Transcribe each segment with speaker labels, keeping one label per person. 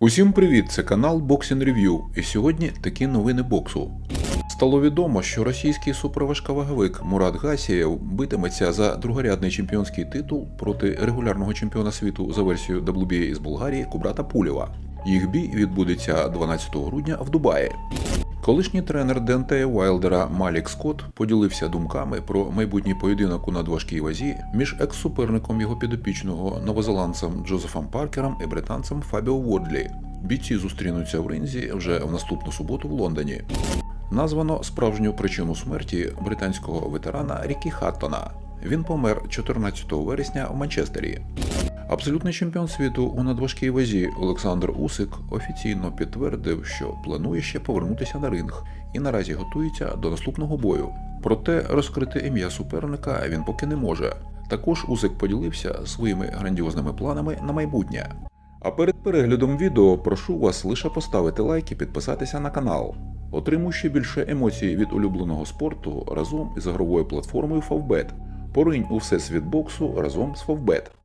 Speaker 1: Усім привіт! Це канал Boxing Review, і сьогодні такі новини боксу. Стало відомо, що російський суперважковаговик Мурат Гасієв битиметься за другорядний чемпіонський титул проти регулярного чемпіона світу за версією WBA з Болгарії Кубрата Пулєва. Їх бій відбудеться 12 грудня в Дубаї. Колишній тренер Дентея Вайлдера Малік Скотт поділився думками про майбутній поєдинок у надважкій вазі між екс-суперником його підопічного новозеландцем Джозефом Паркером і британцем Фабіо Вордлі. Бійці зустрінуться в ринзі вже в наступну суботу в Лондоні. Названо справжню причину смерті британського ветерана Рікі Хаттона. Він помер 14 вересня в Манчестері. Абсолютний чемпіон світу у надважкій вазі Олександр Усик офіційно підтвердив, що планує ще повернутися на ринг і наразі готується до наступного бою. Проте розкрити ім'я суперника він поки не може. Також Усик поділився своїми грандіозними планами на майбутнє. А перед переглядом відео прошу вас лише поставити лайк і підписатися на канал. Отримуй ще більше емоцій від улюбленого спорту разом із ігровою платформою Favbet. Поринь у всесвіт боксу разом з Favbet.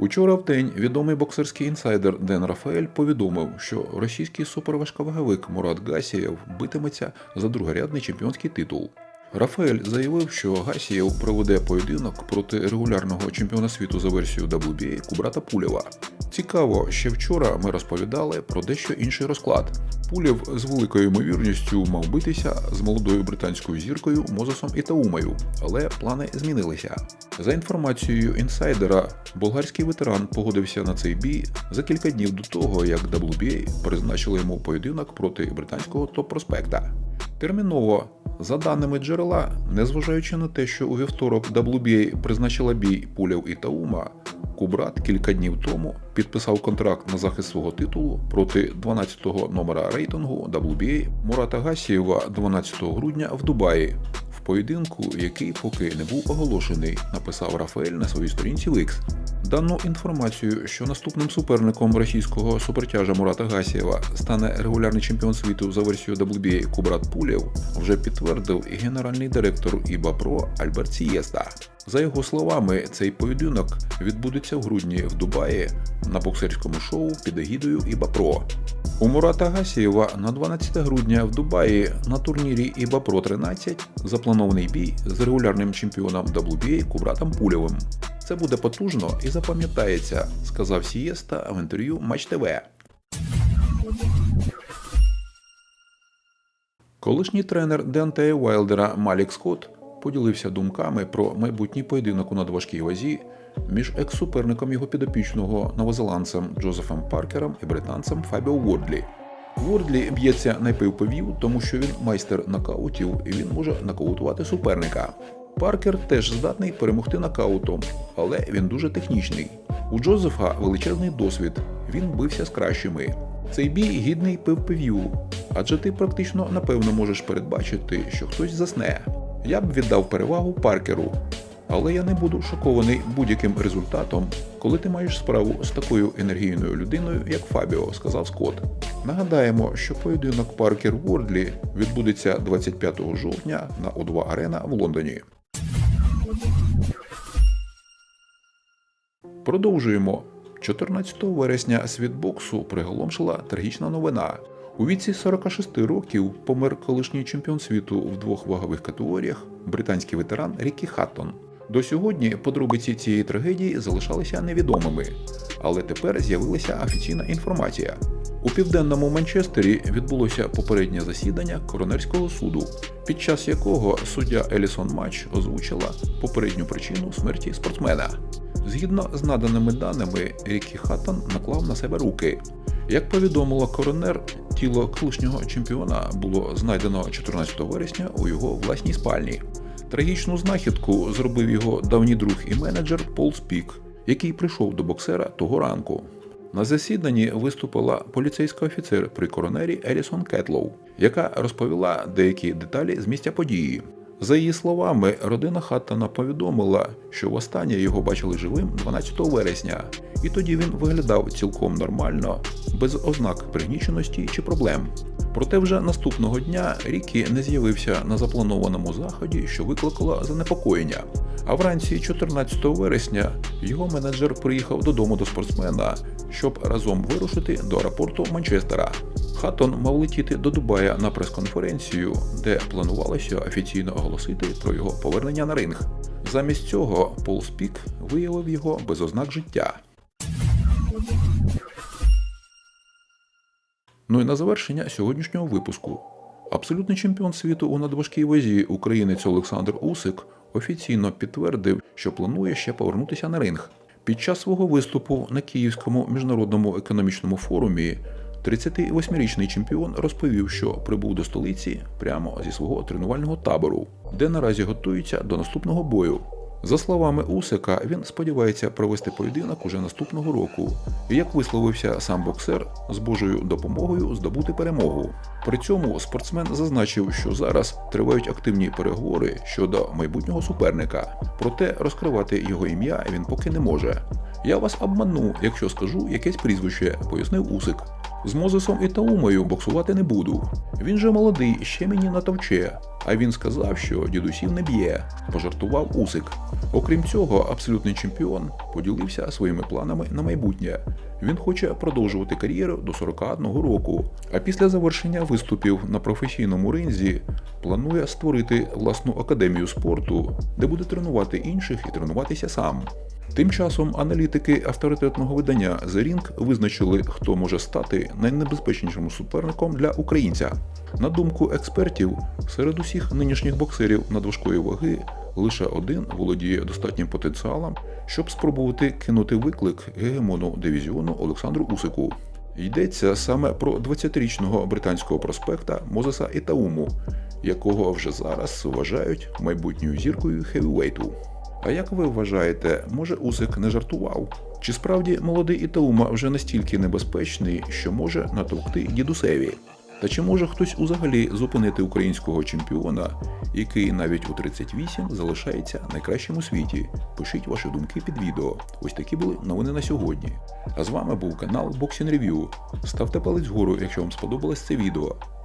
Speaker 1: Учора в день відомий боксерський інсайдер Ден Рафаель повідомив, що російський суперважковаговик Мурат Гасієв битиметься за другорядний чемпіонський титул. Рафаель заявив, що Гасієв проведе поєдинок проти регулярного чемпіона світу за версією WBA Кубрата Пулєва. Цікаво, ще вчора ми розповідали про дещо інший розклад. Пулєв з великою ймовірністю мав битися з молодою британською зіркою Мозесом Ітаумою, але плани змінилися. За інформацією інсайдера, болгарський ветеран погодився на цей бій за кілька днів до того, як WBA призначили йому поєдинок проти британського топ-проспекта. Терміново, за даними джерела, незважаючи на те, що у вівторок WBA призначила бій Пулєв і Таума, Кубрат кілька днів тому підписав контракт на захист свого титулу проти 12-го номера рейтингу WBA Мурата Гасієва 12 грудня в Дубаї. В поєдинку, який поки не був оголошений, написав Рафаель на своїй сторінці в Дану інформацію, що наступним суперником російського супертяжа Мурата Гасієва стане регулярний чемпіон світу за версією WBA Кубрат Пулєв, вже підтвердив генеральний директор ІБА Про Альберт Сієста. За його словами, цей поєдинок відбудеться в грудні в Дубаї на боксерському шоу під егідою ІБА Про. У Мурата Гасієва на 12 грудня в Дубаї на турнірі ІБА Про 13 запланований бій з регулярним чемпіоном WBA Кубратом Пулєвим. Це буде потужно і запам'ятається, сказав Сієста в інтерв'ю Матч ТВ. Колишній тренер Дентея Вайлдера Малік Скотт поділився думками про майбутній поєдинок у надважкій вазі між екс-суперником його підопічного новозеландцем Джозефом Паркером і британцем Фабіо Вордлі. Вордлі б'ється найпивповів, тому що він майстер нокаутів і він може нокаутувати суперника. Паркер теж здатний перемогти нокаутом, але він дуже технічний. У Джозефа величезний досвід, він бився з кращими. Цей бій гідний пивпивів, адже ти практично напевно можеш передбачити, що хтось засне. Я б віддав перевагу Паркеру, але я не буду шокований будь-яким результатом, коли ти маєш справу з такою енергійною людиною, як Фабіо, сказав Скотт. Нагадаємо, що поєдинок Паркер Вордлі відбудеться 25 жовтня на О2 Арена в Лондоні. Продовжуємо. 14 вересня світ боксу приголомшила трагічна новина. У віці 46 років помер колишній чемпіон світу в двох вагових категоріях британський ветеран Рікі Хаттон. До сьогодні подробиці цієї трагедії залишалися невідомими, але тепер з'явилася офіційна інформація. У південному Манчестері відбулося попереднє засідання коронерського суду, під час якого суддя Елісон Матч озвучила попередню причину смерті спортсмена. Згідно з наданими даними, Рікі Хаттон наклав на себе руки. Як повідомила коронер, тіло колишнього чемпіона було знайдено 14 вересня у його власній спальні. Трагічну знахідку зробив його давній друг і менеджер Пол Спік, який прийшов до боксера того ранку. На засіданні виступила поліцейська офіцер при коронері Елісон Кетлоу, яка розповіла деякі деталі з місця події. За її словами, родина Хаттона повідомила, що востаннє його бачили живим 12 вересня, і тоді він виглядав цілком нормально, без ознак пригніченості чи проблем. Проте вже наступного дня Рікі не з'явився на запланованому заході, що викликало занепокоєння. А вранці 14 вересня його менеджер приїхав додому до спортсмена, щоб разом вирушити до аеропорту Манчестера. Хаттон мав летіти до Дубая на прес-конференцію, де планувалося офіційно оголосити про його повернення на ринг. Замість цього Пол Спік виявив його без ознак життя. Ну і на завершення сьогоднішнього випуску. Абсолютний чемпіон світу у надважкій вазі українець Олександр Усик офіційно підтвердив, що планує ще повернутися на ринг. Під час свого виступу на Київському міжнародному економічному форумі 38-річний чемпіон розповів, що прибув до столиці прямо зі свого тренувального табору, де наразі готується до наступного бою. За словами Усика, він сподівається провести поєдинок уже наступного року. І як висловився сам боксер, з Божою допомогою здобути перемогу. При цьому спортсмен зазначив, що зараз тривають активні переговори щодо майбутнього суперника, проте розкривати його ім'я він поки не може. Я вас обману, якщо скажу якесь прізвище, пояснив Усик. З Мозесом і Таумою боксувати не буду. Він же молодий, ще мені натовче. А він сказав, що дідусів не б'є, пожартував Усик. Окрім цього, абсолютний чемпіон поділився своїми планами на майбутнє. Він хоче продовжувати кар'єру до 41 року. А після завершення виступів на професійному ринзі планує створити власну академію спорту, де буде тренувати інших і тренуватися сам. Тим часом аналітики авторитетного видання The Ring визначили, хто може стати найнебезпечнішим суперником для українця. На думку експертів, серед усіх нинішніх боксерів надважкої ваги лише один володіє достатнім потенціалом, щоб спробувати кинути виклик гегемону дивізіону Олександру Усику. Йдеться саме про 20-річного британського проспекта Мозеса Ітауму, якого вже зараз вважають майбутньою зіркою хевівейту. А як ви вважаєте, може Усик не жартував? Чи справді молодий Ітаума вже настільки небезпечний, що може натовкти дідусеві? Та чи може хтось узагалі зупинити українського чемпіона, який навіть у 38 залишається найкращим у світі? Пишіть ваші думки під відео. Ось такі були новини на сьогодні. А з вами був канал Boxing Review. Ставте палець вгору, якщо вам сподобалось це відео.